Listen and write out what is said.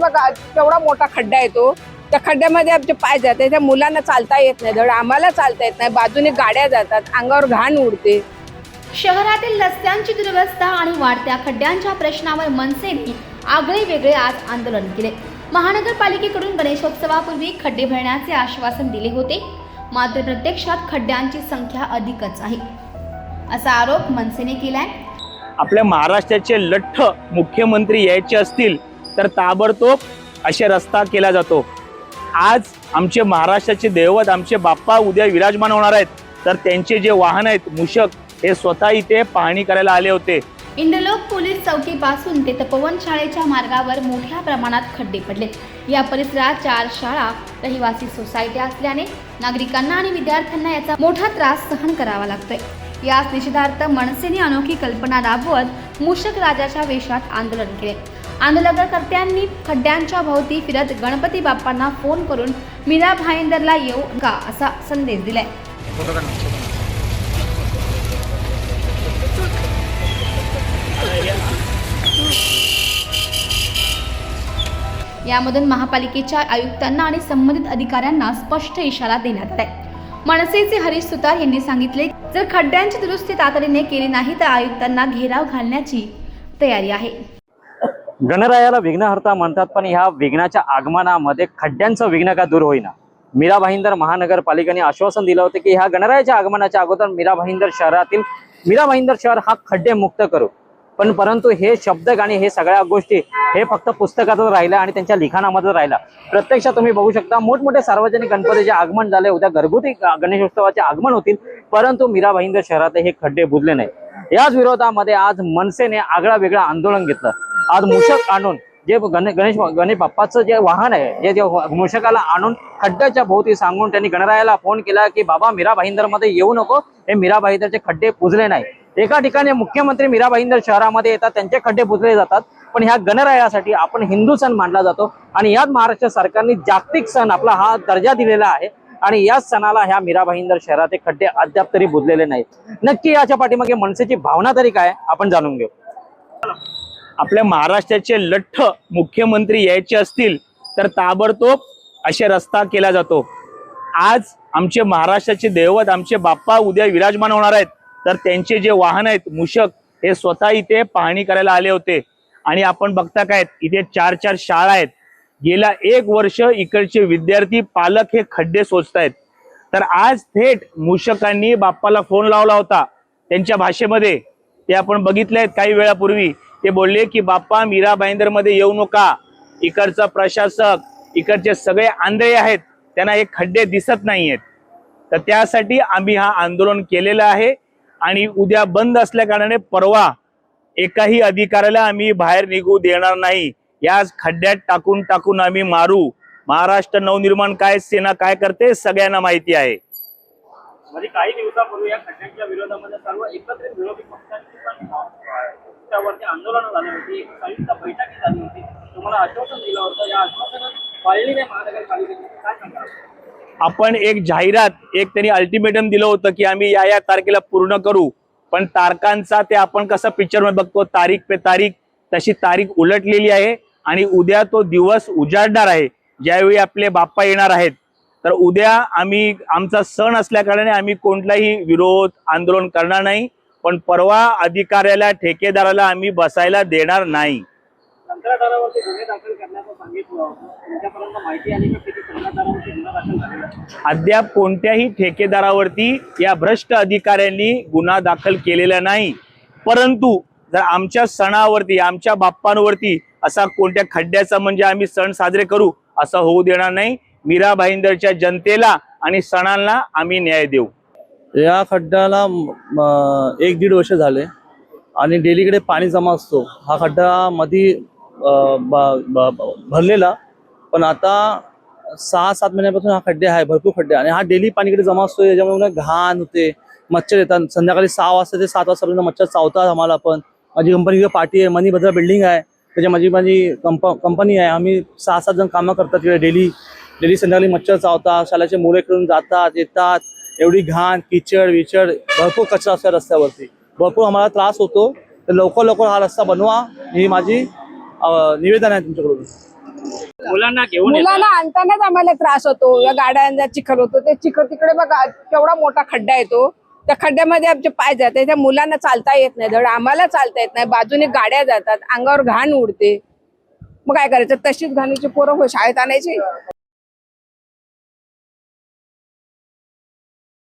बघा केवढा मोठा खड्डा येतो त्या खड्ड्यामध्ये आमचे पाय जाते त्या मुलांना चालता येत नाही. धड आम्हाला चालता येत नाही. बाजूने गाड्या जातात. अंगावर घाण उडते. शहरातील रस्त्यांची दुरवस्था आणि वाढत्या खड्ड्यांच्या प्रश्नावर मनसेने आगळे वेगळे आज आंदोलन केले. महानगरपालिकेकडून गणेशोत्सवापूर्वी खड्डे भरण्याचे आश्वासन दिले होते. मात्र प्रत्यक्षात खड्ड्यांची संख्या अधिकच आहे. असा आरोप मनसेने केलाय. आपल्या महाराष्ट्राचे लठ्ठ मुख्यमंत्री यायचे असतील तर ताबडतोब असे रस्ता केला जातो. आज आमचे महाराष्ट्राचे दैवत आमचे बाप्पा उद्या विराजमान होणार आहेत. तर त्यांचे जे वाहन आहेत मूषक हे स्वतः इथे पाहणी करायला आले होते. इंडलोक पोलीस चौकीपासून ते तपोवन शाळेच्या मार्गावर मोठ्या प्रमाणात खड्डे पडले. या परिसरात चार शाळा रहिवासी सोसायट्या असल्याने नागरिकांना आणि विद्यार्थ्यांना याचा मोठा त्रास सहन करावा लागतोय. याच निषेधार्थ मनसेने अनोखी कल्पना राबवत मूषक राजाच्या वेशात आंदोलन केले. आंदोलनकर्त्यांनी खड्ड्यांच्या भोवती फिरत गणपती बाप्पांना फोन करून मीरा भाईंदरला येऊ का असा संदेश दिलाय. यामधून महापालिकेच्या आयुक्तांना आणि संबंधित अधिकाऱ्यांना स्पष्ट इशारा देण्यात आलाय. मनसेचे हरीश सुतार यांनी सांगितले जर खड्ड्यांची दुरुस्ती तातडीने केली नाही तर आयुक्तांना घेराव घालण्याची तयारी आहे. गणरायाला विघ्नहर्ता म्हणतात पण ह्या विघ्नाच्या आगमनामध्ये खड्ड्यांचं विघ्न का दूर होईना? मीरा भाईंदर महानगरपालिकेने आश्वासन दिलं होतं की ह्या गणरायाच्या आगमनाच्या अगोदर मीरा भाईंदर शहरातील मीरा भाईंदर शहर हा खड्डे मुक्त करू. पण परंतु हे शब्द आणि हे सगळ्या गोष्टी हे फक्त पुस्तकातच राहिलं आणि त्यांच्या लिखाणामध्ये राहिला. प्रत्यक्षात तुम्ही बघू शकता मोठमोठे सार्वजनिक गणपतीचे आगमन झाले. उद्या घरगुती गणेशोत्सवाचे आगमन होतील परंतु मीरा भाईंदर शहरात हे खड्डे बुजले नाही याच विरोधामध्ये आज मनसेने आगळा वेगळा आंदोलन घेतलं. आज मूषक आणून जे गणेश गणेश बाप्पाचं जे वाहन आहे जे मूषकाला आणून खड्ड्याच्या भोवती सांगून त्यांनी गणरायाला फोन केला की बाबा मीराबाईंदरमध्ये येऊ नको. हे मीरा भाईंदरचे खड्डे पुजले नाही. एका ठिकाणी मुख्यमंत्री मीरा भाईंदर शहरामध्ये येतात त्यांचे खड्डे पुजले जातात. पण ह्या गणरायासाठी आपण हिंदू सण मानला जातो आणि याच महाराष्ट्र सरकारने जागतिक सण आपला हा दर्जा दिलेला आहे आणि याच सणाला ह्या मीरा भाईंदर शहरात हे खड्डे अद्याप तरी बुजलेले नाहीत. नक्की याच्या पाठीमागे मनसेची भावना तरी काय आपण जाणून घेऊ. आपल्या महाराष्ट्राचे लठ्ठ मुख्यमंत्री यायचे असतील तर ताबडतोब असे रस्ता केला जातो. आज आमचे महाराष्ट्राचे दैवत आमचे बाप्पा उद्या विराजमान होणार आहेत. तर त्यांचे जे वाहन आहेत मूषक हे स्वतः इथे पाहणी करायला आले होते. आणि आपण बघता काय इथे चार चार शाळा आहेत. गेल्या एक वर्ष इकडचे विद्यार्थी पालक हे खड्डे सोचतायत. तर आज थेट मूषकांनी बाप्पाला फोन लावला होता. त्यांच्या भाषेमध्ये ते आपण बघितले आहेत काही वेळापूर्वी. ते बोलले की बाप्पा मीरा भाईंदरमध्ये येऊ नका. इकडचा प्रशासक इकडचे सगळे आंधळे आहेत. त्यांना हे खड्डे दिसत नाहीयेत. तर त्यासाठी आम्ही हा आंदोलन केलेलं आहे आणि उद्या बंद असल्या कारणाने परवा एकाही अधिकाऱ्याला आम्ही बाहेर निघू देणार नाही. याच खड्ड्यात टाकून टाकून आम्ही मारू. महाराष्ट्र नवनिर्माण काय सेना काय करते सगळ्यांना माहिती आहे. म्हणजे काही दिवसापूर्वी या खड्ड्यांच्या विरोधामध्ये सर्व एकत्रित विरोधी पक्षांची पण त्यावरती आंदोलन झाली होती संयुक्त बैठकी झाली होती. तुम्हाला आश्वासन दिलं होतं. या आश्वासनात पाळली नाही महानगरपालिकेने काय सांगा आपण एक जाहिरात एक त्यांनी अल्टिमेटम दिलं होतं की आम्ही या या तारखेला पूर्ण करू. पण तारखांचा ते आपण कसं पिक्चरमध्ये बघतो तारीख पे तारीख तशी तारीख उलटलेली आहे आणि उद्या तो दिवस उजाडणार आहे. ज्यावेळी आपले बाप्पा येणार आहेत तर उद्या आम्ही आमचा सण असल्या कारणाने आम्ही कोणताही विरोध आंदोलन करणार नाही पण परवा अधिकाऱ्याला ठेकेदाराला आम्ही बसायला देणार नाही. अद्याप कोणत्याही ठेकेदारावरती या भ्रष्ट अधिकाऱ्यांनी गुन्हा दाखल केलेला नाही. परंतु जर आमच्या सणावरती आमच्या बाप्पांवरती असा कोणत्या खड्ड्याचा म्हणजे आम्ही सण साजरे करू असं होऊ देणार नाही. मीरा भाईंदरच्या जनतेला आणि सणांना आम्ही न्याय देऊ. या खड्ड्याला एक दीड वर्ष झाले आणि डेलीकडे पाणी जमा असतो. हा खड्डा मधी भरलेला पण आता सहा सात महिन्यापासून हा खड्डे आहे भरपूर खड्डे आणि हा डेली पाणीकडे जमा असतो. याच्यामुळे घाण होते मच्छर येतात. संध्याकाळी सहा वाजता ते सात वाजतापर्यंत मच्छर चावतात आम्हाला पण. माझी कंपनी पार्टी आहे मनी बद्रा बिल्डिंग आहे. त्याच्या माझी माझी कंप कंपनी आहे. आम्ही सहा सात जण कामं करतात तिकडे डेली. डेली संध्याकाळी मच्छर चावतात शाळेचे मुले खेळून जातात येतात. एवढी घाण किचड विचड भरपूर कचरा असतो रस्त्यावरती. भरपूर आम्हाला त्रास होतो. तर लवकर लवकर हा रस्ता बनवा. ही माझी निवेदन आहे तुमच्याकडून. मुलांना घेऊन. मुलांना आणतानाच आम्हाला त्रास होतो. या गाड्यांचा चिखल होतो ते चिखल तिकडे बघा केवढा मोठा खड्डा येतो त्या खड्ड्यामध्ये आमचे पाय जाते त्या मुलांना चालता येत नाही. धड आम्हाला चालता येत नाही. बाजूने गाड्या जातात. अंगावर घाण उडते. मग काय करायचं? तशीच घाणीची पोरं हो शाळेत आणायची?